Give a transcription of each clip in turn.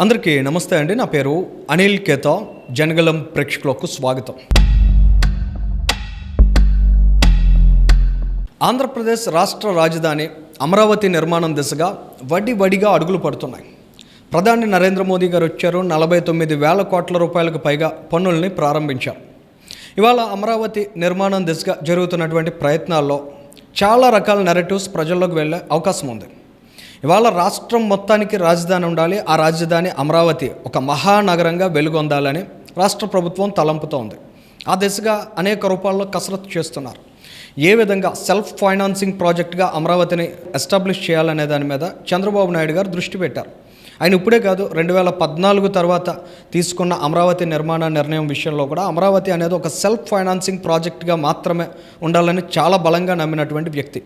అందరికీ నమస్తే అండి. నా పేరు అనిల్ కేత. జనగలం ప్రేక్షకులకు స్వాగతం. ఆంధ్రప్రదేశ్ రాష్ట్ర రాజధాని అమరావతి నిర్మాణం దిశగా వడి వడిగా అడుగులు పడుతున్నాయి. ప్రధాని నరేంద్ర మోదీ గారు వచ్చారు. నలభై తొమ్మిది వేల కోట్ల రూపాయలకు పైగా పన్నుల్ని ప్రారంభించారు. ఇవాళ అమరావతి నిర్మాణం దిశగా జరుగుతున్నటువంటి ప్రయత్నాల్లో చాలా రకాల నెరేటివ్స్ ప్రజల్లోకి వెళ్ళే అవకాశం ఉంది. ఇవాళ రాష్ట్రం మొత్తానికి రాజధాని ఉండాలి. ఆ రాజధాని అమరావతి ఒక మహానగరంగా వెలుగొందాలని రాష్ట్ర ప్రభుత్వం తలంపుతోంది. ఆ దిశగా అనేక రూపాల్లో కసరత్తు చేస్తున్నారు. ఏ విధంగా సెల్ఫ్ ఫైనాన్సింగ్ ప్రాజెక్ట్గా అమరావతిని ఎస్టాబ్లిష్ చేయాలనే దాని మీద చంద్రబాబు నాయుడు గారు దృష్టి పెట్టారు. ఆయన ఇప్పుడే కాదు రెండు వేల పద్నాలుగు తర్వాత తీసుకున్న అమరావతి నిర్మాణ నిర్ణయం విషయంలో కూడా అమరావతి అనేది ఒక సెల్ఫ్ ఫైనాన్సింగ్ ప్రాజెక్ట్గా మాత్రమే ఉండాలని చాలా బలంగా నమ్మినటువంటి వ్యక్తి.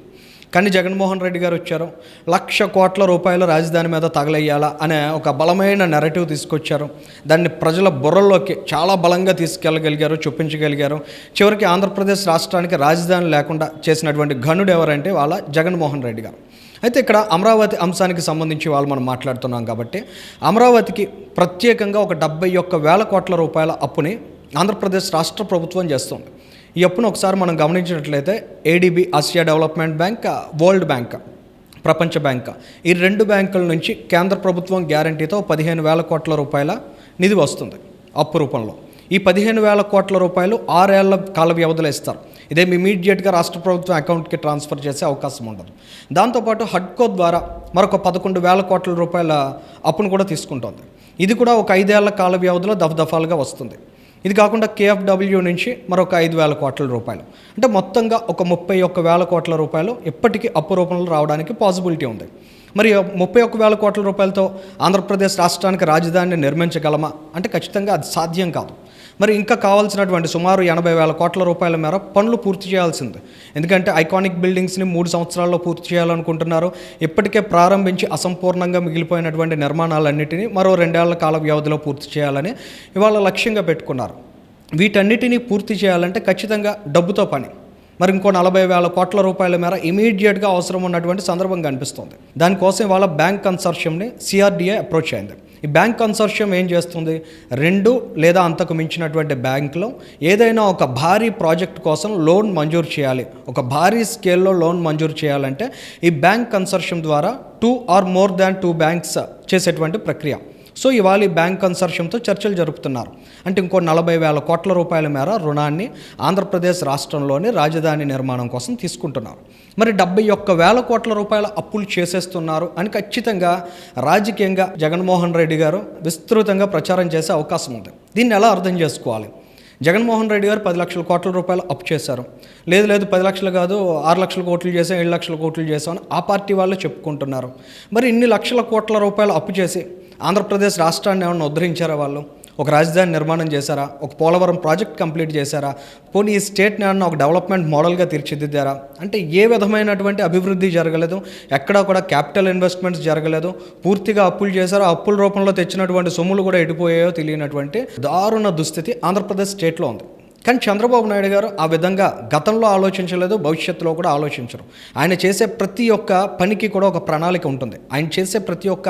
కానీ జగన్మోహన్ రెడ్డి గారు వచ్చారు. లక్ష కోట్ల రూపాయల రాజధాని మీద తగలయ్యాలా అనే ఒక బలమైన నెరటివ్ తీసుకొచ్చారు. దాన్ని ప్రజల బుర్రల్లోకి చాలా బలంగా తీసుకెళ్ళగలిగారు చూపించగలిగారు. చివరికి ఆంధ్రప్రదేశ్ రాష్ట్రానికి రాజధాని లేకుండా చేసినటువంటి ఘనుడు ఎవరంటే వాళ్ళ జగన్మోహన్ రెడ్డి గారు. అయితే ఇక్కడ అమరావతి అంశానికి సంబంధించి వాళ్ళు మనం మాట్లాడుతున్నాం కాబట్టి అమరావతికి ప్రత్యేకంగా ఒక డెబ్బై ఒక్క వేల కోట్ల రూపాయల అప్పుని ఆంధ్రప్రదేశ్ రాష్ట్ర ప్రభుత్వం చేస్తుంది. ఈ అప్పును ఒకసారి మనం గమనించినట్లయితే ADB Asia development bank world bank ప్రపంచ బ్యాంక్ ఈ రెండు బ్యాంకుల నుంచి కేంద్ర ప్రభుత్వం గ్యారంటీతో పదిహేను వేల కోట్ల రూపాయల నిధి వస్తుంది అప్పు రూపంలో. ఈ పదిహేను వేల కోట్ల రూపాయలు ఆరేళ్ళ కాల వ్యవధిలో ఇస్తారు. ఇదే ఇమీడియట్గా రాష్ట్ర ప్రభుత్వం అకౌంట్కి ట్రాన్స్ఫర్ చేసే అవకాశం ఉండదు. దాంతోపాటు హడ్కో ద్వారా మరొక పదకొండు వేల కోట్ల రూపాయల అప్పును కూడా తీసుకుంటోంది. ఇది కూడా ఒక ఐదేళ్ళ కాల వ్యవధిలో దఫదఫాలుగా వస్తుంది. ఇది కాకుండా కేఎఫ్డబ్ల్యూ నుంచి మరొక ఐదు వేల కోట్ల రూపాయలు. అంటే మొత్తంగా ఒక ముప్పై ఒక్క వేల కోట్ల రూపాయలు ఇప్పటికీ అప్పు రూపంలో రావడానికి పాసిబిలిటీ ఉంది. మరి ముప్పై ఒక్క వేల కోట్ల రూపాయలతో ఆంధ్రప్రదేశ్ రాష్ట్రానికి రాజధానిని నిర్మించగలమా? అంటే ఖచ్చితంగా అది సాధ్యం కాదు. మరి ఇంకా కావాల్సినటువంటి సుమారు ఎనభై వేల కోట్ల రూపాయల మేర పనులు పూర్తి చేయాల్సింది. ఎందుకంటే ఐకానిక్ బిల్డింగ్స్ని మూడు సంవత్సరాల్లో పూర్తి చేయాలనుకుంటున్నారు. ఇప్పటికే ప్రారంభించి అసంపూర్ణంగా మిగిలిపోయినటువంటి నిర్మాణాలన్నింటినీ మరో రెండేళ్ళ కాల వ్యవధిలో పూర్తి చేయాలని ఇవాళ లక్ష్యంగా పెట్టుకున్నారు. వీటన్నిటినీ పూర్తి చేయాలంటే ఖచ్చితంగా డబ్బుతో పని. మరి ఇంకో నలభై వేల కోట్ల రూపాయల మేర ఇమీడియట్గా అవసరం ఉన్నటువంటి సందర్భం కనిపిస్తుంది. దానికోసం వాళ్ళ బ్యాంక్ కన్సర్షియంని సిఆర్డీఏ అప్రోచ్ అయింది ఈ బ్యాంక్ కన్సర్షియం ఏం చేస్తుంది? రెండు లేదా అంతకు మించినటువంటి బ్యాంకులో ఏదైనా ఒక భారీ ప్రాజెక్ట్ కోసం లోన్ మంజూరు చేయాలి. ఒక భారీ స్కేల్లో లోన్ మంజూరు చేయాలంటే ఈ బ్యాంక్ కన్సర్షియం ద్వారా two or more than two banks చేసేటువంటి ప్రక్రియ. సో ఇవాళ బ్యాంక్ కన్సర్షియంతో చర్చలు జరుపుతున్నారు. అంటే ఇంకో నలభై వేల కోట్ల రూపాయల మేర రుణాన్ని ఆంధ్రప్రదేశ్ రాష్ట్రంలోని రాజధాని నిర్మాణం కోసం తీసుకుంటున్నారు. మరి డెబ్బై ఒక్క వేల కోట్ల రూపాయల అప్పులు చేసేస్తున్నారు అని ఖచ్చితంగా రాజకీయంగా జగన్మోహన్ రెడ్డి గారు విస్తృతంగా ప్రచారం చేసే అవకాశం ఉంది. దీన్ని ఎలా అర్థం చేసుకోవాలి? జగన్మోహన్ రెడ్డి గారు పది లక్షల కోట్ల రూపాయలు అప్పు చేశారు. లేదు లేదు పది లక్షలు కాదు ఆరు లక్షల కోట్లు చేసాం ఏడు లక్షల కోట్లు చేసాం ఆ పార్టీ వాళ్ళు చెప్పుకుంటున్నారు. మరి ఇన్ని లక్షల కోట్ల రూపాయలు అప్పు చేసి ఆంధ్రప్రదేశ్ రాష్ట్రాన్ని ఏమన్నా ఉద్ధరించారా వాళ్ళు? ఒక రాజధాని నిర్మాణం చేశారా? ఒక పోలవరం ప్రాజెక్ట్ కంప్లీట్ చేశారా? పోనీ ఈ స్టేట్ని ఏమన్నా ఒక డెవలప్మెంట్ మోడల్గా తీర్చిదిద్దారా? అంటే ఏ విధమైనటువంటి అభివృద్ధి జరగలేదు? ఎక్కడా కూడా క్యాపిటల్ ఇన్వెస్ట్మెంట్స్ జరగలేదు. పూర్తిగా అప్పులు చేశారు? అప్పుల రూపంలో తెచ్చినటువంటి సొమ్ములు కూడా ఎడిపోయాయో తెలియనటువంటి దారుణ దుస్థితి ఆంధ్రప్రదేశ్ స్టేట్లో ఉంది. కానీ చంద్రబాబు నాయుడు గారు ఆ విధంగా గతంలో ఆలోచించలేదు భవిష్యత్తులో కూడా ఆలోచించరు. ఆయన చేసే ప్రతి ఒక్క పనికి కూడా ఒక ప్రణాళిక ఉంటుంది. ఆయన చేసే ప్రతి ఒక్క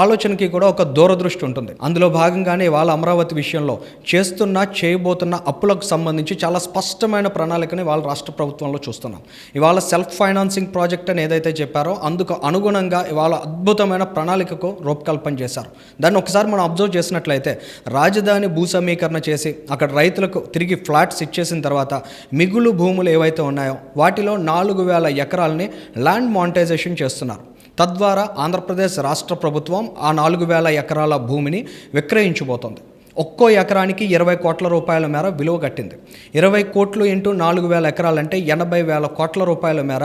ఆలోచనకి కూడా ఒక దూరదృష్టి ఉంటుంది. అందులో భాగంగానే వాళ్ళ అమరావతి విషయంలో చేస్తున్న చేయబోతున్న అప్పులకు సంబంధించి చాలా స్పష్టమైన ప్రణాళికని వాళ్ళ రాష్ట్ర ప్రభుత్వంలో చూస్తున్నాం. ఇవాళ సెల్ఫ్ ఫైనాన్సింగ్ ప్రాజెక్ట్ అని ఏదైతే చెప్పారో అందుకు అనుగుణంగా ఇవాళ అద్భుతమైన ప్రణాళికకు రూపకల్పన చేశారు. దాన్ని ఒకసారి మనం అబ్జర్వ్ చేసినట్లయితే రాజధాని భూ సమీకరణ చేసి అక్కడ రైతులకు తిరిగి ఫ్లాట్స్ ఇచ్చేసిన తర్వాత మిగులు భూములు ఏవైతే ఉన్నాయో వాటిలో నాలుగు వేల ఎకరాలని ల్యాండ్ మానిటైజేషన్ చేస్తున్నారు. తద్వారా ఆంధ్రప్రదేశ్ రాష్ట్ర ప్రభుత్వం ఆ నాలుగు వేల ఎకరాల భూమిని విక్రయించబోతోంది. ఒక్కో ఎకరానికి ఇరవై కోట్ల రూపాయల మేర విలువ కట్టింది. ఇరవై కోట్లు ఇంటూ నాలుగు వేల ఎకరాలంటే ఎనభై వేల కోట్ల రూపాయల మేర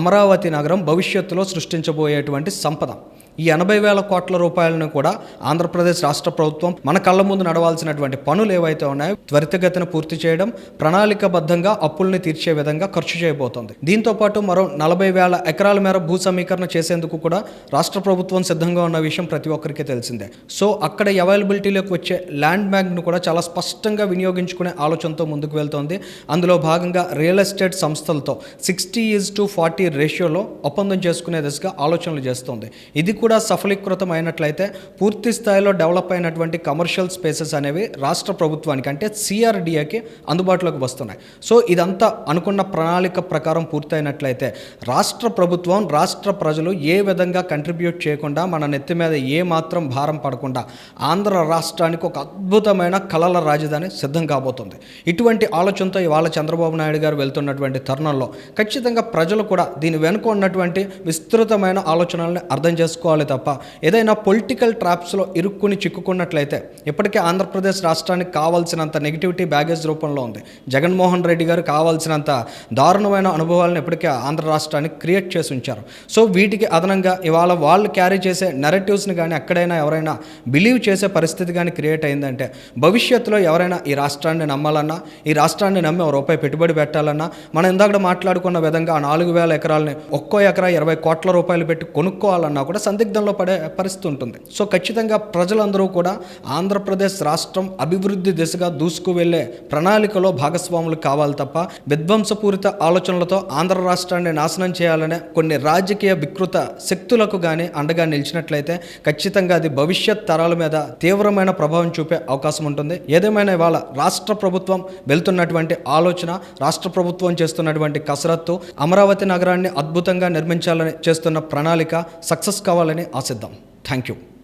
అమరావతి నగరం భవిష్యత్తులో సృష్టించబోయేటువంటి సంపద. ఈ ఎనభై వేల కోట్ల రూపాయలను కూడా ఆంధ్రప్రదేశ్ రాష్ట్ర ప్రభుత్వం మన కళ్ళ ముందు నడవాల్సినటువంటి పనులు ఏవైతే ఉన్నాయో త్వరితగతిన పూర్తి చేయడం ప్రణాళికబద్ధంగా అప్పుల్ని తీర్చే విధంగా ఖర్చు చేయబోతోంది. దీంతో పాటు మరో నలభై వేల ఎకరాల మేర భూ సమీకరణ చేసేందుకు కూడా రాష్ట్ర ప్రభుత్వం సిద్ధంగా ఉన్న విషయం ప్రతి ఒక్కరికి తెలిసిందే. సో అక్కడ అవైలబిలిటీలోకి వచ్చే ల్యాండ్ బ్యాంక్ను కూడా చాలా స్పష్టంగా వినియోగించుకునే ఆలోచనతో ముందుకు వెళ్తోంది. అందులో భాగంగా రియల్ ఎస్టేట్ సంస్థలతో సిక్స్టీ ఈజ్ టు ఫార్టీ రేషియోలో ఒప్పందం చేసుకునే దిశగా ఆలోచనలు చేస్తోంది. ఇది కూడా సఫలీకృతం అయినట్లయితే పూర్తి స్థాయిలో డెవలప్ అయినటువంటి కమర్షియల్ స్పేసెస్ అనేవి రాష్ట్ర ప్రభుత్వానికి అంటే సిఆర్డిఏకి అందుబాటులోకి వస్తున్నాయి. సో ఇదంతా అనుకున్న ప్రణాళిక ప్రకారం పూర్తయినట్లయితే రాష్ట్ర ప్రభుత్వం రాష్ట్ర ప్రజలు ఏ విధంగా కంట్రిబ్యూట్ చేయకుండా మన నెత్తి మీద ఏ మాత్రం భారం పడకుండా ఆంధ్ర రాష్ట్రానికి ఒక అద్భుతమైన కళల రాజధాని సిద్ధం కాబోతుంది. ఇటువంటి ఆలోచనతో ఇవాళ చంద్రబాబు నాయుడు గారు వెళ్తున్నటువంటి తరుణంలో ఖచ్చితంగా ప్రజలు కూడా దీని వెనుక ఉన్నటువంటి విస్తృతమైన ఆలోచనల్ని అర్థం చేసుకోవాలి. తప్ప ఏదైనా పొలిటికల్ ట్రాప్స్లో ఇరుక్కుని చిక్కుకున్నట్లయితే ఇప్పటికే ఆంధ్రప్రదేశ్ రాష్ట్రానికి కావాల్సినంత నెగిటివిటీ బ్యాగేజ్ రూపంలో ఉంది. జగన్మోహన్ రెడ్డి గారు కావాల్సినంత దారుణమైన అనుభవాలను ఇప్పటికే ఆంధ్ర రాష్ట్రానికి క్రియేట్ చేసి ఉంచారు. సో వీటికి అదనంగా ఇవాళ వాళ్ళు క్యారీ చేసే నెరటివ్స్ని కానీ ఎక్కడైనా ఎవరైనా బిలీవ్ చేసే పరిస్థితి కానీ క్రియేట్ అయిందంటే భవిష్యత్తులో ఎవరైనా ఈ రాష్ట్రాన్ని నమ్మాలన్నా ఈ రాష్ట్రాన్ని నమ్మి ఒక రూపాయి పెట్టుబడి పెట్టాలన్నా మనం ఇందాక మాట్లాడుకున్న విధంగా ఆ నాలుగు వేల ఎకరాలని ఒక్కో ఎకరా ఇరవై కోట్ల రూపాయలు పెట్టి కొనుక్కోవాలన్నా కూడా సందిగ్ధంలో పడే పరిస్థితి ఉంటుంది. సో ఖచ్చితంగా ప్రజలందరూ కూడా ఆంధ్రప్రదేశ్ రాష్ట్రం అభివృద్ధి దిశగా దూసుకు వెళ్ళే ప్రణాళికలో భాగస్వాములు కావాలి తప్ప విధ్వంసపూరిత ఆలోచనలతో ఆంధ్ర రాష్ట్రాన్ని నాశనం చేయాలనే కొన్ని రాజకీయ వికృత శక్తులకు కానీ అండగా నిలిచినట్లయితే ఖచ్చితంగా అది భవిష్యత్ తరాల మీద తీవ్రమైన ప్రభావం చూపే అవకాశం ఉంటుంది. ఏదేమైనా ఇవాళ రాష్ట్ర ప్రభుత్వం వెళ్తున్నటువంటి ఆలోచన రాష్ట్ర ప్రభుత్వం చేస్తున్నటువంటి కసరత్తు అమరావతి నగరాన్ని అద్భుతంగా నిర్మించాలని చేస్తున్న ప్రణాళిక సక్సెస్ కావాలని ఆశిద్దాం. Thank you